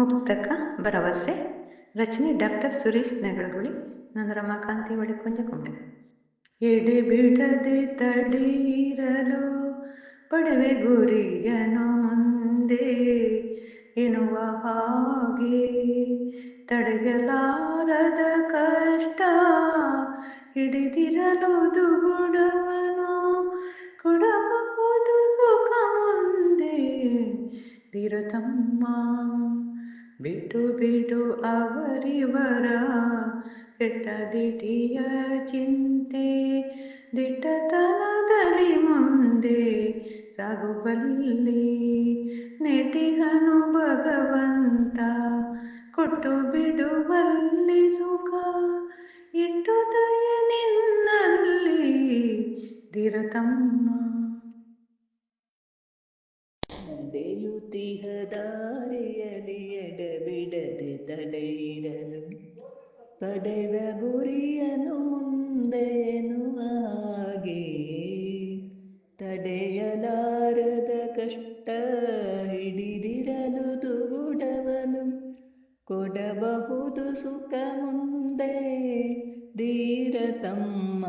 ಮುಕ್ತಕ, ಭರವಸೆ, ರಚನೆ ಡಾಕ್ಟರ್ ಸುರೇಶ್ ನೆಗಳಗುಳಿ ನಾನು ರಮಾಕಾಂತಿ ಬಳಿ ಕೊಂಜಕೊಂಡೆ ಎಡೆ ಬಿಡದೆ ತಡೀರಲು, ಪಡವೆ ಗುರಿಯನು ಮುಂದೆ ಎನ್ನುವ ಹಾಗೆ ತಡೆಯಲಾರದ ಕಷ್ಟ ಹಿಡಿದಿರಲು ದುಗುಡವನು ಕೊಡಬಹುದು ಸುಖ ಮುಂದೆ ಧೀರತಮ್ಮ ಬಿಟ್ಟು ಬಿಡು ಅವರಿವರ ಕೆಟ್ಟದಿಟಿಯ ಚಿಂತೆ, ದಿಟ್ಟತನದಲ್ಲಿ ಮುಂದೆ ಸಾಗುವಲ್ಲಿ ನೆಟಿಗನು ಭಗವಂತ ಕೊಟ್ಟು ಬಿಡುವಲ್ಲಿ ಸುಖ, ಇಟ್ಟು ದಯ ನಿನ್ನಲ್ಲಿ ಧೀರತಮ್ಮ ನಡೆಯುತ್ತಿಹ ದಾರಿಯಲಿ ಎಡಬಿಡದೆ ತಡೆಯಿರಲು ಪಡೆವ ಗುರಿಯನು ಮುಂದೆ ಹಾಗೆ ತಡೆಯಲಾರದ ಕಷ್ಟ ಹಿಡಿದಿರಲು ದುಗುಡವನು ಕೊಡಬಹುದು ಸುಖ ಮುಂದೆ ಧೀರತಮ್ಮ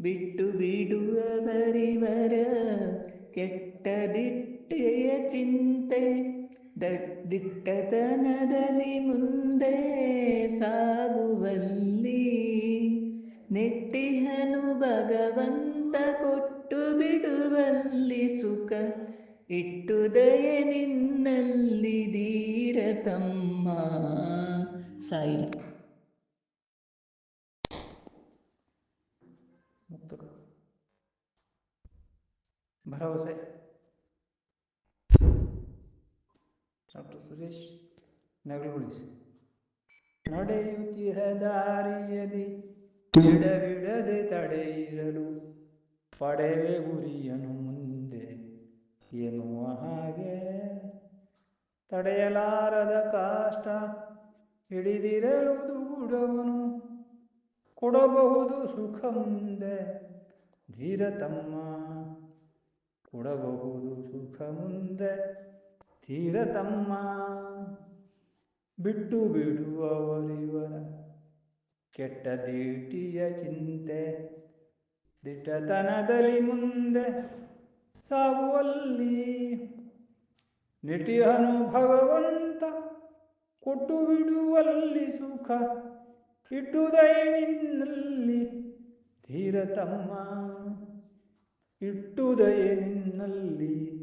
ಬಿಟ್ಟು ಬಿಡುವವರಿವರ ಕೆಟ್ಟದಿಟ್ಟೆಯ ಚಿಂತೆ ದಿಟ್ಟತನದಲ್ಲಿ ಮುಂದೆ ಸಾಗುವಲ್ಲಿ. ನೆಟ್ಟಿಹನು ಭಗವಂತ ಕೊಟ್ಟು ಬಿಡುವಲ್ಲಿ ಸುಖ, ಇಟ್ಟು ದಯೆ ನಿನ್ನಲ್ಲಿ ಧೀರತಮ್ಮ ಸಾಯಿರ ಭರವಸೆ. ಡಾಕ್ಟರ್ ಸುರೇಶ್ ನಗಲುಗೊಳಿಸಿ ನಡೆಯುತ್ತಿಹ ದಾರಿಯದಿ ಎಡಬಿಡದೆ ತಡೆಯಿರಲು ಪಡೆವೆ ಗುರಿಯನು ಮುಂದೆ. ಎನ್ನುವ ಹಾಗೆ ತಡೆಯಲಾರದ ಕಾಷ್ಟ ಹಿಡಿದಿರಲು ದುಗುಡವನು ಕೊಡಬಹುದು ಸುಖ ಮುಂದೆ. ಧೀರತಮ್ಮ ಕೊಡಬಹುದು ಸುಖ ಮುಂದೆ ಧೀರತಮ್ಮ ಬಿಟ್ಟು ಬಿಡುವವರಿವರ ಕೆಟ್ಟ ದೀಟಿಯ ಚಿಂತೆ ದಿಟ್ಟತನದಲ್ಲಿ ಮುಂದೆ ಸಾವುವಲ್ಲಿ ನಿಟಿ ಅನುಭವವಂತ ಕೊಟ್ಟು ಬಿಡುವಲ್ಲಿ ಸುಖ ಇಟ್ಟುದೈ ನಿನ್ನಲ್ಲಿ ಧೀರತಮ್ಮ ಇಟ್ಟುದಯೆ ನಿನ್ನಲ್ಲಿ ಧೀರತಮ್ಮ